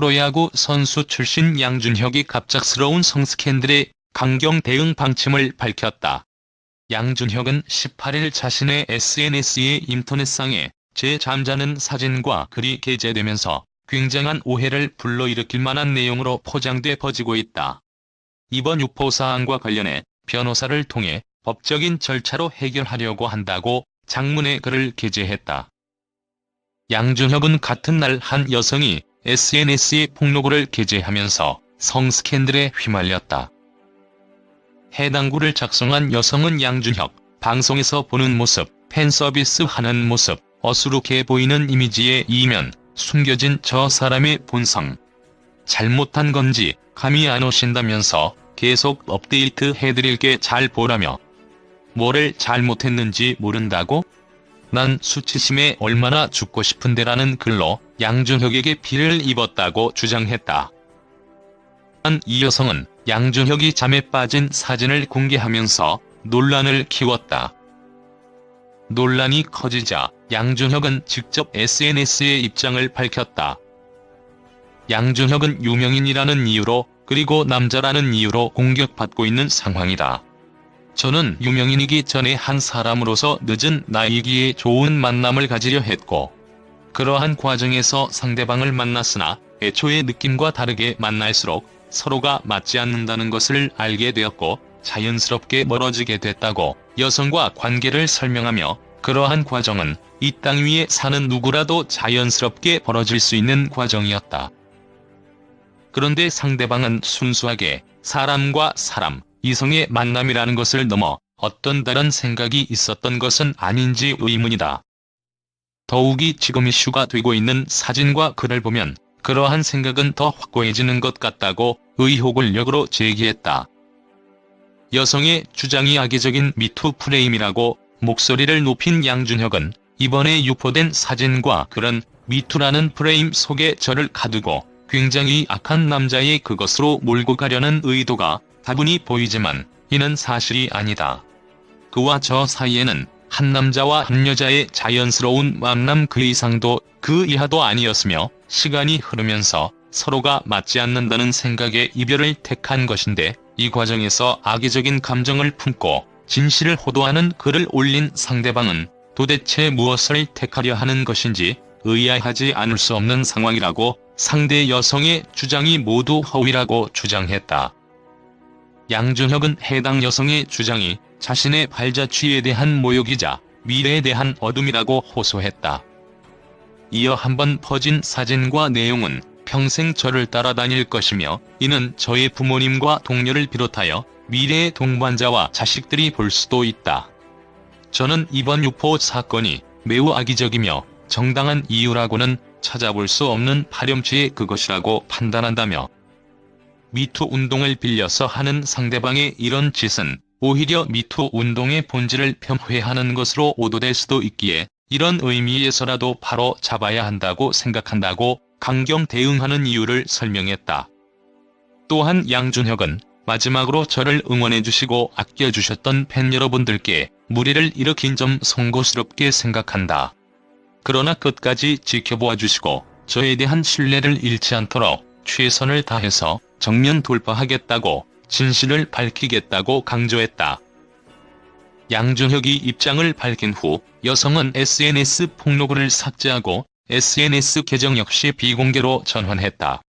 프로야구 선수 출신 양준혁이 갑작스러운 성스캔들에 강경 대응 방침을 밝혔다. 양준혁은 18일 자신의 SNS의 인터넷상에 제 잠자는 사진과 글이 게재되면서 굉장한 오해를 불러일으킬 만한 내용으로 포장돼 퍼지고 있다. 이번 유포 사안과 관련해 변호사를 통해 법적인 절차로 해결하려고 한다고 장문의 글을 게재했다. 양준혁은 같은 날 한 여성이 SNS에 폭로글을 게재하면서 성 스캔들에 휘말렸다. 해당 글을 작성한 여성은 양준혁, 방송에서 보는 모습, 팬서비스 하는 모습, 어수룩해 보이는 이미지의 이면, 숨겨진 저 사람의 본성. 잘못한 건지 감이 안 오신다면서 계속 업데이트 해드릴게 잘 보라며. 뭐를 잘못했는지 모른다고? 난 수치심에 얼마나 죽고 싶은데라는 글로 양준혁에게 피를 입었다고 주장했다. 한이 여성은 양준혁이 잠에 빠진 사진을 공개하면서 논란을 키웠다. 논란이 커지자 양준혁은 직접 SNS에 입장을 밝혔다. 양준혁은 유명인이라는 이유로 그리고 남자라는 이유로 공격받고 있는 상황이다. 저는 유명인이기 전에 한 사람으로서 늦은 나이기에 좋은 만남을 가지려 했고 그러한 과정에서 상대방을 만났으나 애초의 느낌과 다르게 만날수록 서로가 맞지 않는다는 것을 알게 되었고 자연스럽게 멀어지게 됐다고 여성과 관계를 설명하며 그러한 과정은 이 땅 위에 사는 누구라도 자연스럽게 벌어질 수 있는 과정이었다. 그런데 상대방은 순수하게 사람과 사람, 이성의 만남이라는 것을 넘어 어떤 다른 생각이 있었던 것은 아닌지 의문이다. 더욱이 지금 이슈가 되고 있는 사진과 글을 보면 그러한 생각은 더 확고해지는 것 같다고 의혹을 역으로 제기했다. 여성의 주장이 악의적인 미투 프레임이라고 목소리를 높인 양준혁은 이번에 유포된 사진과 글은 미투라는 프레임 속에 저를 가두고 굉장히 악한 남자의 그것으로 몰고 가려는 의도가 다분히 보이지만 이는 사실이 아니다. 그와 저 사이에는 한 남자와 한 여자의 자연스러운 만남 그 이상도 그 이하도 아니었으며 시간이 흐르면서 서로가 맞지 않는다는 생각에 이별을 택한 것인데 이 과정에서 악의적인 감정을 품고 진실을 호도하는 글을 올린 상대방은 도대체 무엇을 택하려 하는 것인지 의아하지 않을 수 없는 상황이라고 상대 여성의 주장이 모두 허위라고 주장했다. 양준혁은 해당 여성의 주장이 자신의 발자취에 대한 모욕이자 미래에 대한 어둠이라고 호소했다. 이어 한번 퍼진 사진과 내용은 평생 저를 따라다닐 것이며 이는 저의 부모님과 동료를 비롯하여 미래의 동반자와 자식들이 볼 수도 있다. 저는 이번 유포 사건이 매우 악의적이며 정당한 이유라고는 찾아볼 수 없는 파렴치의 그것이라고 판단한다며 미투 운동을 빌려서 하는 상대방의 이런 짓은 오히려 미투 운동의 본질을 폄훼하는 것으로 오도될 수도 있기에 이런 의미에서라도 바로 잡아야 한다고 생각한다고 강경 대응하는 이유를 설명했다. 또한 양준혁은 마지막으로 저를 응원해주시고 아껴주셨던 팬 여러분들께 무리를 일으킨 점 송구스럽게 생각한다. 그러나 끝까지 지켜보아 주시고 저에 대한 신뢰를 잃지 않도록 최선을 다해서 정면 돌파하겠다고 진실을 밝히겠다고 강조했다. 양준혁이 입장을 밝힌 후 여성은 SNS 폭로글을 삭제하고 SNS 계정 역시 비공개로 전환했다.